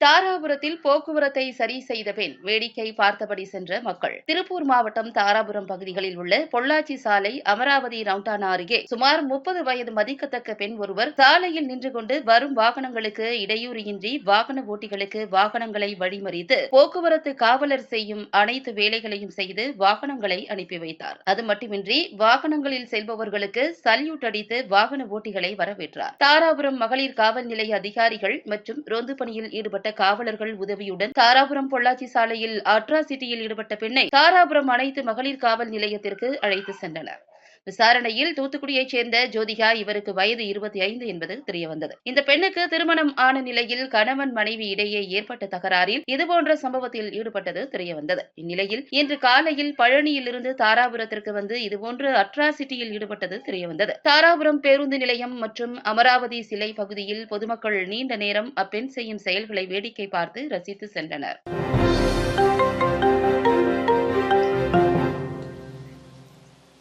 தாராபுரத்தில் போக்குவரத்தை சரி செய்த பின் வேடிக்கை பார்த்தபடி சென்ற மக்கள். திருப்பூர் மாவட்டம் தாராபுரம் பகுதிகளில் உள்ள பொள்ளாச்சி சாலை அமராவதி ரவுண்டானா அருகே சுமார் முப்பது வயது மதிக்கத்தக்க பெண் ஒருவர் சாலையில் நின்று கொண்டு வரும் வாகனங்களுக்கு இடையூறின்றி வாகன ஓட்டிகளுக்கு வாகனங்களை வழிமறித்து போக்குவரத்து காவலர் செய்யும் அனைத்து வேலைகளையும் செய்து வாகனங்களை அனுப்பி வைத்தார். அது மட்டுமின்றி வாகனங்களில் செல்பவர்களுக்கு சல்யூட் அடித்து வாகன ஓட்டிகளை வரவேற்றார். தாராபுரம் மகளிர் காவல் நிலைய அதிகாரிகள் மற்றும் ரோந்து பணியில் ஈடுபட்ட காவலர்கள் உதவியுடன் தாராபுரம் பொள்ளாச்சி சாலையில் அட்ராசிட்டியில் ஈடுபட்ட பெண்ணை தாராபுரம் அனைத்து மகளிர் காவல் நிலையத்திற்கு அழைத்து சென்றனர். விசாரணையில் தூத்துக்குடியைச் சேர்ந்த ஜோதிகா இவருக்கு வயது இருபத்தி ஐந்து என்பது தெரியவந்தது. இந்த பெண்ணுக்கு திருமணம் ஆன நிலையில் கணவன் மனைவி இடையே ஏற்பட்ட தகராறில் இதுபோன்ற சம்பவத்தில் ஈடுபட்டது தெரியவந்தது. இந்நிலையில் இன்று காலையில் பழனியிலிருந்து தாராபுரத்திற்கு வந்து இதுபோன்று அட்ராசிட்டியில் ஈடுபட்டது தெரியவந்தது. தாராபுரம் பேருந்து நிலையம் மற்றும் அமராவதி சிலை பகுதியில் பொதுமக்கள் நீண்ட நேரம் அப்பெண் செய்யும் செயல்களை வேடிக்கை பார்த்து ரசித்து சென்றனர்.